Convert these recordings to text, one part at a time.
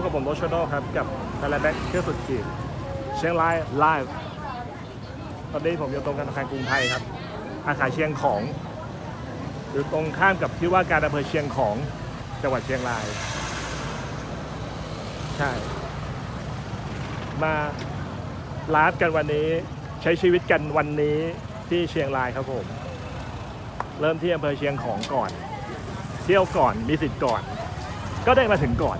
บกับผมโรชโนครับ กับทาราแบ็กเที่ยวสุดขีดเชียงรายไลฟ์ตอนนี้ผมอยู่ตรงธนาคารกรุงไทยครับ อาคารเชียงของอยู่ตรงข้ามกับที่ว่าการอำเภอเชียงของจังหวัดเชียงราย ใช่ มาไลฟ์กันวันนี้ใช้ชีวิตกันวันนี้ที่เชียงรายครับผม เริ่มที่อำเภอเชียงของก่อน เที่ยวก่อนมีสิทธิ์ก่อน ก็ได้มาถึงก่อน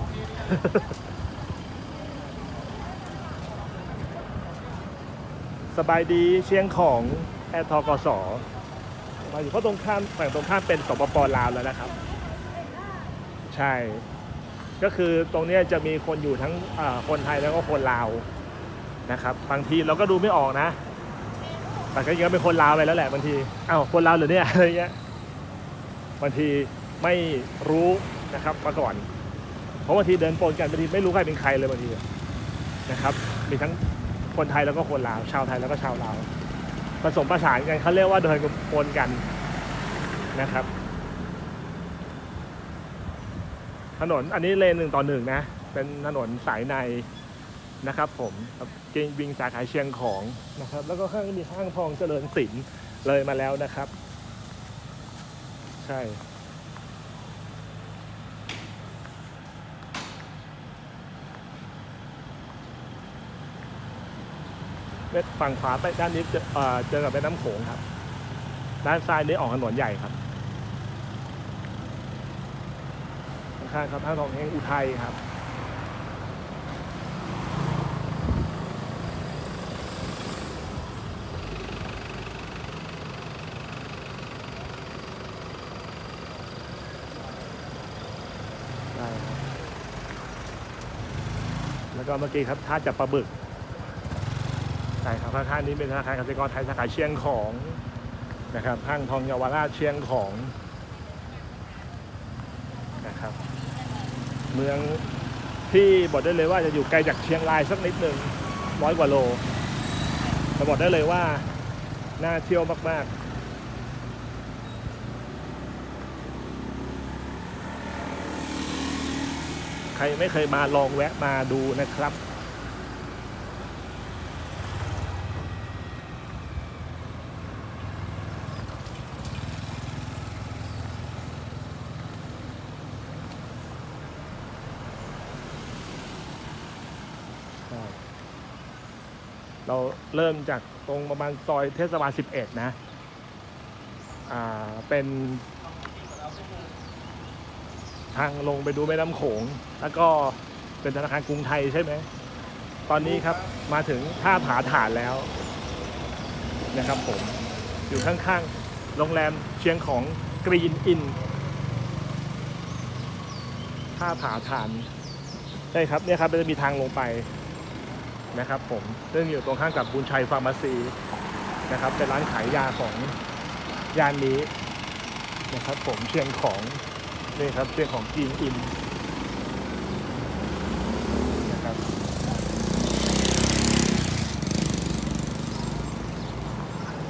สบายดีเชียงของแอร์ทกสมาอยู่เพราะตรงข้ามฝั่งตรงข้ามเป็นสปปลาวแล้วนะครับ ใช่ ก็คือตรงนี้จะมีคนอยู่ทั้งคนไทยแล้วก็คนลาวนะครับบางทีเราก็ดูไม่ออกนะ แต่ก็ยังเป็นคนลาวไปแล้วแหละบางทีอ้าวคนลาวหรือเนี่ยอะไรเงี้ยบางทีไม่รู้นะครับมาก่อน เพราะบางทีเดินปนกันบางทีไม่รู้ใครเป็นใครเลยบางทีนะครับมีทั้งคนไทยแล้วก็คนลาว ชาวไทยแล้วก็ชาวลาวผสมประสานกันเขาเรียกว่าเดินปนกันนะครับ ถนนอันนี้เลนหนึ่งต่อหนึ่งนะ เป็นถนนสายในนะครับ ผมเกงวิงสาขาเชียงของนะครับ แล้วก็ข้างมีห้างทองเจริญศิลป์เลยมาแล้วนะครับ ใช่ เม็ด ฝั่งขวาไปด้านนี้เจอเอเจอกับแม่น้ำโขงครับ ด้านซ้ายนี้ออกถนนใหญ่ครับข้างครับห้าทองเฮงอุทัยครับได้ครับแล้วก็เมื่อกี้ครับท่าจับปลาบึก ใช่ครับข้างๆนี้เป็นธนาคารกสิกรไทยสาขาเชียงของนะครับห้างทองเยาวราชเชียงของนะครับ เมืองที่บอกได้เลยว่าจะอยู่ไกลจากเชียงรายสักนิดหนึ่งร้อยกว่าโลแต่บอกได้เลยว่าน่าเที่ยวมากๆใครไม่เคยมาลองแวะมาดูนะครับ เราเริ่มจากตรงประมาณซอยเทศบาล 11 นะ อ่า เป็นทางลงไปดูแม่น้ำโขง แล้วก็เป็นธนาคารกรุงไทยใช่ไหม ตอนนี้ครับมาถึงท่าผาฐานแล้ว นะครับผม อยู่ข้างๆ โรงแรมเชียงของกรีนอินท่าผาฐานใช่ครับเนี่ยครับจะมีทางลงไป นะครับผมซึ่งอยู่ตรงข้ามกับบุญชัยฟาร์มาซีนะครับเป็นร้านขายยาของย่านนี้นะครับผมเชียงของนี่ครับเชียงของจีนอินนะครับ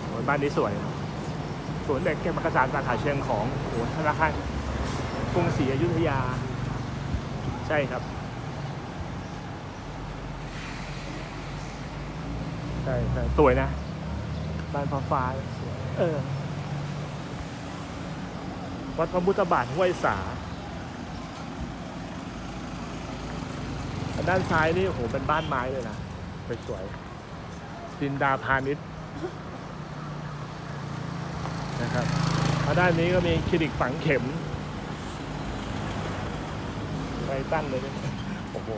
โอ้ยบ้านนี้สวยสวนเด็กเก็บมักกะสานสาขาเชียงของโอ้โหธนาคารกรุงศรีอยุธยา ใช่ครับ ใช่ใช่สวยนะ บ้านฟ้าฟ้าๆสวยเออ วัดพระพุทธบาทห้วยสาด้านซ้ายนี่โอ้โหเป็นบ้านไม้เลยนะสวยๆจินดาพาณิชย์นะครับมาด้านนี้ก็มีคลินิกฝังเข็มไรตั้นเลยเนี่ยโอ้โห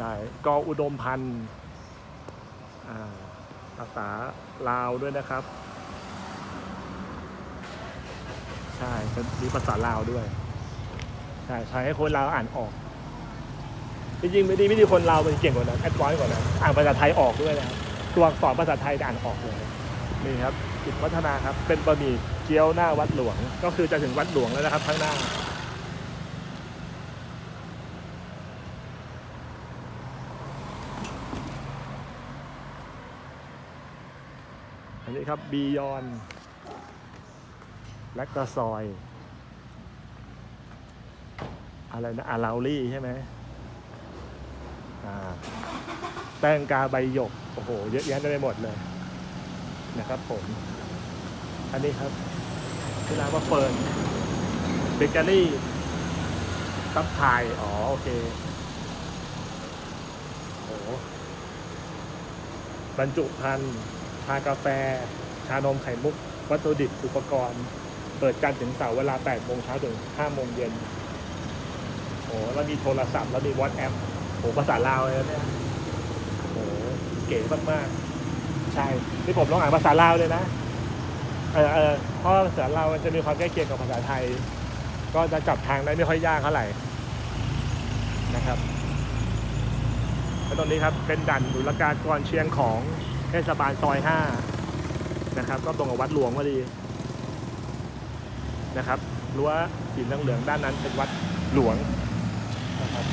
ใช่กออุดมพันธ์อ่าภาษาลาวด้วยนะครับ ใช่จะมีภาษาลาวด้วย ใช่ใช้ให้คนลาวอ่านออก จริงๆไม่ดีไม่ดีคนลาวมันเก่งกว่านั้นแอดวานซ์กว่านั้นอ่านภาษาไทยออกด้วยนะครับตัวอักษรภาษาไทยอ่านออกเลยนี่ครับจิตวัฒนาครับ เป็นบะหมี่เกี๊ยวหน้าวัดหลวง ก็คือจะถึงวัดหลวงแล้วนะครับข้างหน้า นนี้ครับบียอนและก็ซอย อะไรนะอาราลี่ใช่ไหมอ่าแป้งกาใบหยก โอ้โห เยอะแยะไปหมดเลยนะครับผม อันนี้ครับที่ร้านว่าเฟิร์นเบเกอรี่ซับไทยอ๋อ โอเคโอ้โหบรรจุภัณฑ์ากาแฟ ชานมไข่มุก วัตถุดิบอุปกรณ์ เปิดการถึงเสาร์เวลา8โมงเช้าถึง5โมงเย็นโอ้แล้วมีโทรศัพท์แล้วมีวอทแอปโอ้ภาษาลาวเลยนะเนี่ยโอ้เก๋มากๆ ใช่ที่ผมลองอ่านภาษาลาวเลยนะเออเออเพราะภาษาลาวมันจะมีความใกล้เคียงกับภาษาไทย ก็จะจับทางได้ไม่ค่อยยากเท่าไหร่นะครับแล้วตรงนี้ครับเป็นด่านดุลกากรเชียงของ เทศบาลซอย5นะครับ ก็ตรงกับวัดหลวงพอดีนะครับรั้วสีเหลืองๆด้านนั้นเป็นวัดหลวงนะครับ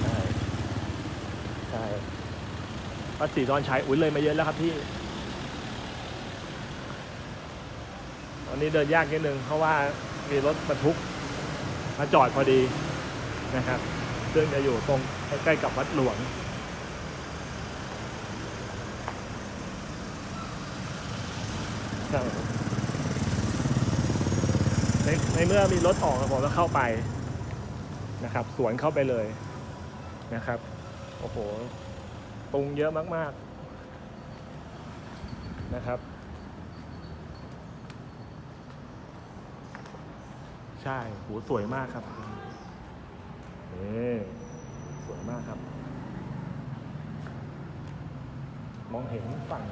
ใช่ใช่วัดศรีดอนชัยอุ้ยเลยมาเยอะแล้วครับพี่วันนี้เดินยากนิดนึงเพราะว่ามีรถบรรทุกมาจอดพอดีนะครับ ซึ่งจะอยู่ตรง ใกล้ๆกับวัดหลวง ในในเมื่อมีรถออกผมก็เข้าไปนะครับ สวนเข้าไปเลยนะครับ โอ้โหตรงเยอะมาก ๆนะครับ ใช่โหสวยมากครับนี่ สวยมากครับ มองเห็นฝั่ง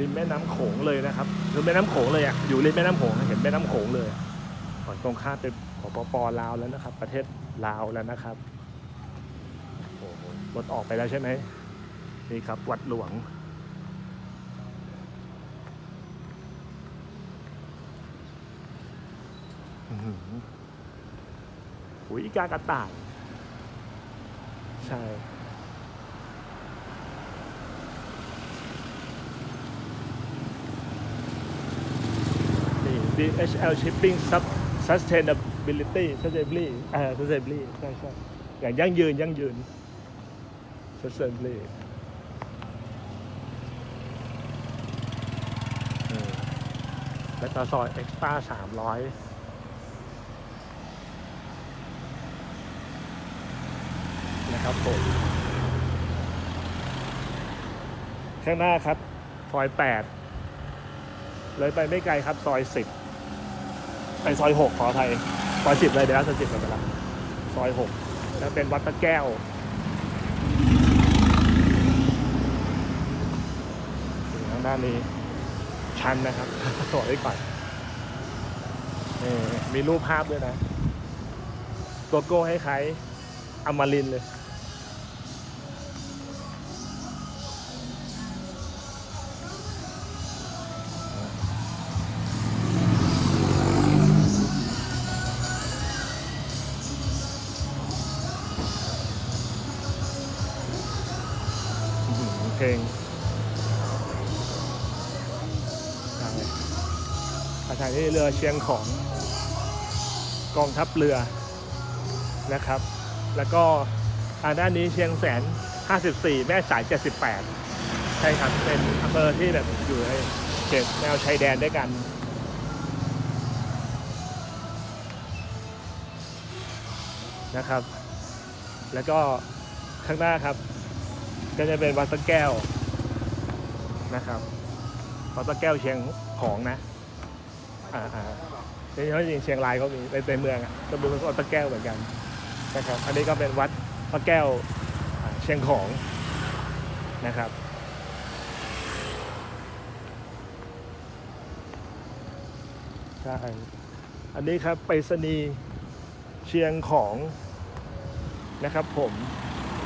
ริมแม่น้ำโขงเลยนะครับริมแม่น้ำโขงเลยอะอยู่ริมแม่น้ำโขงเห็นแม่น้ำโขงเลยฝั่งตรงข้ามเป็นขอปปลาวแล้วนะครับ ประเทศลาวแล้วนะครับโอ้โหรถออกไปแล้วใช่ไหมนี่ครับวัดหลวงอื้ยกากระต่าย ใช่นี่ DHL Shipping Sub Sustainability Sustainability อ่า Sustainability ใช่ใช่อย่างยั่งยืน ยั่งยืน Sustainability แล้วก็ซอย Extra สามร้อยนะ ครับผมข้างหน้าครับซอยแปดเลยไปไม่ไกลครับซอยสิบไปซอยหกขออภัยซอยสิบเลยเดี๋ยวซอยสิบไปละซอยหกแล้วเป็นวัดตะแก้วถึงทางด้านนี้ชันนะครับบอไว้ก่อนมีรูปภาพด้วยนะโลโก้ให้ใครอมรินเลย นี่เรือเชียงของกองทัพเรือนะครับ แล้วก็ทางด้านนี้เชียงแสน 54 แม่สาย 78 ใช่ครับ เป็นอำเภอที่แบบอยู่ในเขตแนวชายแดนด้วยกันนะครับ แล้วก็ข้างหน้าครับ ก็จะเป็นวัดสะแก้วนะครับวัดสะแก้วเชียงของนะ อ่าอ่าในที่จริงเชียงรายก็มีในในเมืองอะก็เป็นวัดสะแก้วเหมือนกันนะครับอันนี้ก็เป็นวัดพระแก้วเชียงของนะครับใช่อันนี้ครับไปรษณีย์เชียงของนะครับผม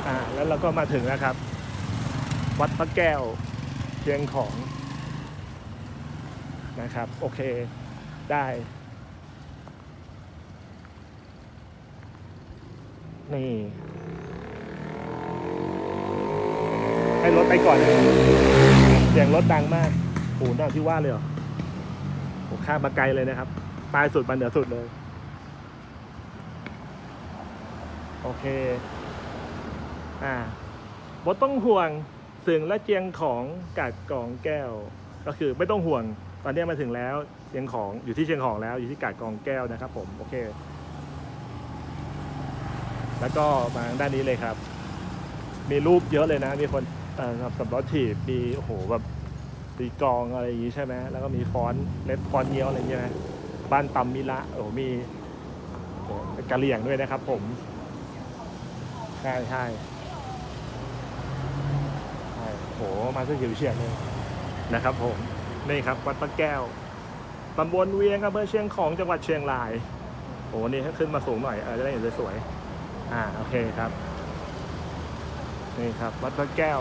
อ่าแล้วเราก็มาถึงแล้วครับ วัดพระแก้วเชียงของนะครับ โอเค ได้ นี่ ให้รถไปก่อน เสียงรถดังมากโอ้โหน่าที่ว่าเลยเหรอผมข้ามมาไกลเลยนะครับใต้สุดมาเหนือสุดเลย โอเค อ่าบดต้องห่วงสึงและเจียงของกาดกองแก้ว ก็คือไม่ต้องห่วง ตอนนี้มาถึงแล้วเชียงของอยู่ที่เชียงของแล้วอยู่ที่กาดกองแก้วนะครับ ผมโอเค แล้วก็มาด้านนี้เลยครับ มีรูปเยอะเลยนะ มีคนเอ่อสำล้อถีบมีโอ้โหแบบตีกองอะไรอย่างงี้ใช่ไหมแล้วก็มีฟอนเล็บฟอนเงี้ยวอะไรอย่างเงี้ยนะบ้านตำมิละโอ้โหมีกะเหรี่ยงด้วยนะครับ ผมใช่ใช่ใช่โหมาซะหิวเฉียดเลยนะครับผม นี่ครับวัดพระแก้วตำบลเวียงอำเภอเชียงของจังหวัดเชียงรายโอ้นี่ให้ขึ้นมาสูงหน่อยเออจะได้เห็นสวยๆอ่าโอเคครับนี่ครับวัดพระแก้ว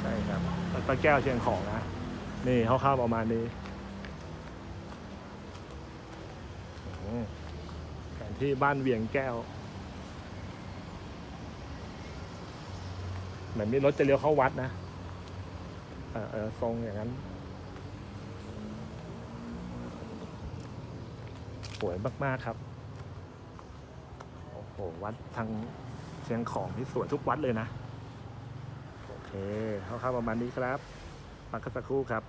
ใช่ครับวัดพระแก้วเชียงของนะนี่คร่าวๆประมาณนี้อืมแผนที่บ้านเวียงแก้ว เห มือนมีรถจะเลี้ยวเข้าวัดนะเออทรงอย่างนั้น สวยมาก ๆ ครับ โอ้โห วัดทางเชียงของที่สวยทุกวัดเลยนะ โอเคเข้าๆประมาณนี้ครับพักกันสักครู่ครับ